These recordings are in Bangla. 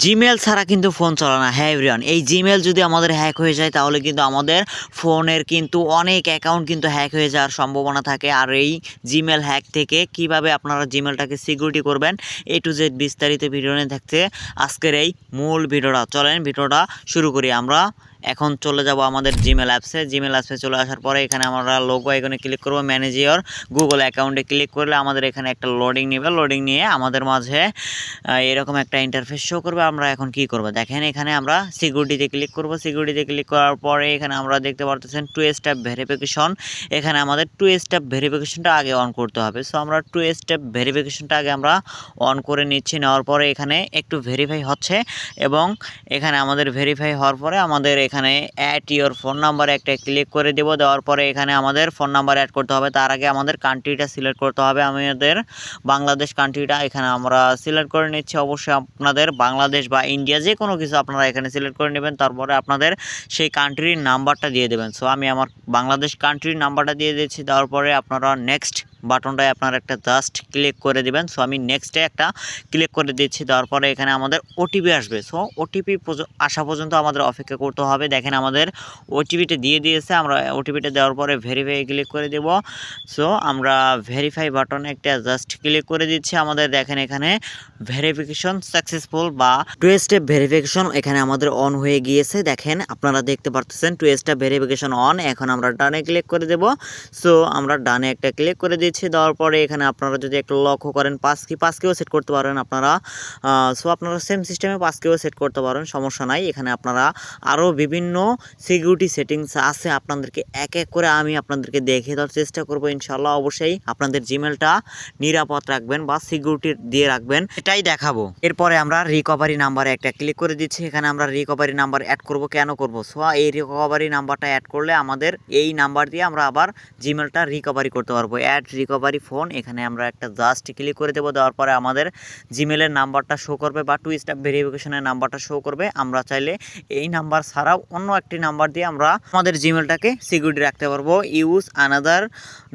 জিমেল ছাড়া কিন্তু ফোন চলে না। হ্যাঁ এভরিওয়ান এই জিমেল যদি আমাদের হ্যাক হয়ে যায়, তাহলে কিন্তু আমাদের ফোনের কিন্তু অনেক অ্যাকাউন্ট কিন্তু হ্যাক হয়ে যাওয়ার সম্ভাবনা থাকে। আর এই জিমেল হ্যাক থেকে কীভাবে আপনারা জিমেলটাকে সিকিউরিটি করবেন এ টু জেড বিস্তারিত ভিডিও নিয়ে থাকছে আজকের এই মূল ভিডিওটা। চলেন, ভিডিওটা শুরু করি আমরা। এখন চলে যাব আমাদের জিমেল অ্যাপসে জিমেল অ্যাপসে চলে আসার পরে এখানে আমরা লোগো আইকনে ক্লিক করব। ম্যানেজ গুগল অ্যাকাউন্টে ক্লিক করলে আমাদের এখানে একটা লোডিং নেবে। লোডিং নিয়ে আমাদের মাঝে এরকম একটা ইন্টারফেস শো করবে। আমরা এখন কি করব? দেখেন এখানে আমরা সিকিউরিটিতে ক্লিক করব। সিকিউরিটিতে ক্লিক করার পরে এখানে আমরা দেখতে পারতেছেন টু স্টেপ ভেরিফিকেশন এখানে আমাদের টু স্টেপ ভেরিফিকেশনটা আগে অন করতে হবে। সো আমরা টু স্টেপ ভেরিফিকেশনটা আগে আমরা অন করে নিচ্ছি। নেওয়ার পরে এখানে একটু ভেরিফাই হচ্ছে এবং এখানে আমাদের ভেরিফাই হওয়ার পরে আমাদের এখানে অ্যাড ইওর ফোন নাম্বার একটা ক্লিক করে দেব। দেওয়ার পরে এখানে আমাদের ফোন নাম্বার অ্যাড করতে হবে। তার আগে আমাদের কান্ট্রিটা সিলেক্ট করতে হবে। আমাদের বাংলাদেশ কান্ট্রিটা এখানে আমরা সিলেক্ট করে নিচ্ছি। অবশ্যই আপনাদের বাংলাদেশ বা ইন্ডিয়া যে কোনো কিছু আপনারা এখানে সিলেক্ট করে নেবেন। তারপরে আপনাদের সেই কান্ট্রির নাম্বারটা দিয়ে দেবেন। সো আমি আমার বাংলাদেশ কান্ট্রির নাম্বারটা দিয়ে দিচ্ছি। দেওয়ার পরে আপনারা নেক্সট বাটনটায় আপনারা একটা জাস্ট ক্লিক করে দিবেন। সো আমি নেক্সটে একটা ক্লিক করে দিচ্ছি। দেওয়ার পরে এখানে আমাদের ওটিপি আসবে। সো ওটিপি আসা পর্যন্ত আমাদের অপেক্ষা করতে হবে। দেখেন আমাদের ওটিপিটা দিয়ে দিয়েছে। আমরা ওটিপিটা দেওয়ার পরে ভেরিফাই ক্লিক করে দেব। সো আমরা ভেরিফাই বাটনে একটা জাস্ট ক্লিক করে দিচ্ছি। আমাদের দেখেন এখানে ভেরিফিকেশন সাকসেসফুল বা টু স্টেপ ভেরিফিকেশন এখানে আমাদের অন হয়ে গিয়েছে। দেখেন আপনারা দেখতে পারতেছেন টু স্টেপ ভেরিফিকেশন অন এখন আমরা ডানে ক্লিক করে দেব। সো আমরা ডানে একটা ক্লিক করে দিচ্ছি। দেওয়ার পরে এখানে আপনারা যদি একটু লক্ষ্য করেন পাঁচ কি পাঁচ কেও সেট করতে পারেন আপনারা। সো আপনারা সেম সিস্টেমে পাঁচ কেও সেট করতে পারেন, সমস্যা নাই। এখানে আপনারা আরও বিভিন্ন সিকিউরিটি সেটিংস আছে আপনাদেরকে এক এক করে আমি আপনাদেরকে দেখে দেওয়ার চেষ্টা করব ইনশাল্লাহ অবশ্যই আপনাদের জিমেলটা নিরাপদ রাখবেন বা সিকিউরিটি দিয়ে রাখবেন, এটাই দেখাবো। এরপরে আমরা রিকভারি নাম্বারে একটা ক্লিক করে দিচ্ছি। এখানে আমরা রিকভারি নাম্বার অ্যাড করব, কেন করব? সো এই রিকভারি নাম্বারটা অ্যাড করলে আমাদের এই নাম্বার দিয়ে আমরা আবার জিমেলটা রিকভারি করতে পারব। অ্যাড রিকভারি ফোন এখানে আমরা একটা জাস্ট ক্লিক করে দেবো, দেওয়ার পরে আমাদের জিমেলের নাম্বারটা শো করবে বা টু স্টাপ ভেরিফিকেশনের নাম্বারটা শো করবে। আমরা চাইলে এই নাম্বার ছাড়াও অন্য একটি নাম্বার দিয়ে আমরা আমাদের জিমেলটাকে সিকিউরিটি রাখতে পারব। ইউজ আনাদার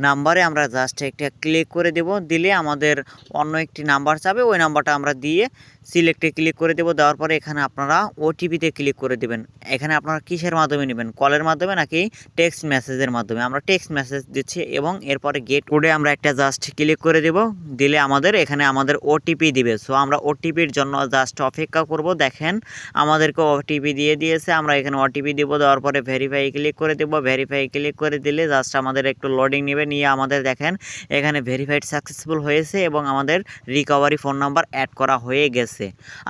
নাম্বারে আমরা জাস্ট একটা ক্লিক করে দেবো। দিলে আমাদের অন্য একটি নাম্বার চাবে ওই নাম্বারটা আমরা দিয়ে সিলেক্টে ক্লিক করে দেবো, দেওয়ার পরে এখানে আপনারা ওটিপিতে ক্লিক করে দেবেন। এখানে আপনারা কিসের মাধ্যমে নেবেন? কলের মাধ্যমে নাকি টেক্সট মেসেজের মাধ্যমে? আমরা টেক্সট মেসেজ দিচ্ছি এবং এরপরে গেট কোডে আমরা একটা জাস্ট ক্লিক করে দেব। দিলে আমাদের এখানে আমাদের ওটিপি দিবে। সো আমরা ওটিপির জন্য জাস্ট অপেক্ষা করব। দেখেন, আমাদেরকে ওটিপি দিয়ে দিয়েছে। আমরা এখানে ওটিপি দেবো, দেওয়ার পরে ভেরিফাই ক্লিক করে দেবো। ভেরিফাই ক্লিক করে দিলে জাস্ট আমাদের একটু লোডিং নেবে। নিয়ে আমাদের দেখেন, এখানে ভেরিফাইড সাকসেসফুল হয়েছে এবং আমাদের রিকভারি ফোন নাম্বার অ্যাড করা হয়ে গেছে।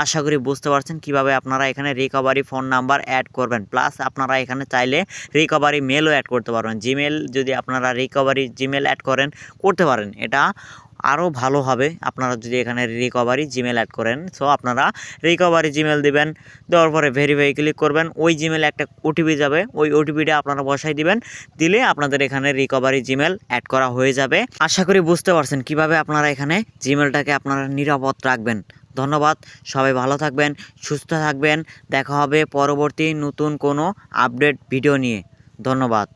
আশা করি বুঝতে পারছেন কীভাবে আপনারা এখানে রিকভারি ফোন নাম্বার অ্যাড করবেন। প্লাস আপনারা এখানে চাইলে রিকভারি মেলও অ্যাড করতে পারবেন। জিমেল যদি আপনারা রিকভারি জিমেল অ্যাড করেন, করতে পারেন। এটা আরও ভালো হবে। আপনারা যদি এখানে রিকভারি জিমেল অ্যাড করেন সো আপনারা রিকভারি জিমেল দিবেন। দেওয়ার পরে ভেরিফাই ক্লিক করবেন। ওই জিমেলে একটা ওটিপি যাবে। ওই ওটিপিটা আপনারা বসাই দিবেন। দিলে আপনাদের এখানে রিকভারি জিমেল অ্যাড করা হয়ে যাবে। আশা করি বুঝতে পারছেন কীভাবে আপনারা এখানে জিমেলটাকে আপনারা নিরাপদ রাখবেন। ধন্যবাদ। সবাই ভালো থাকবেন, সুস্থ থাকবেন। দেখা হবে পরবর্তী নতুন কোনো আপডেট ভিডিও নিয়ে। ধন্যবাদ।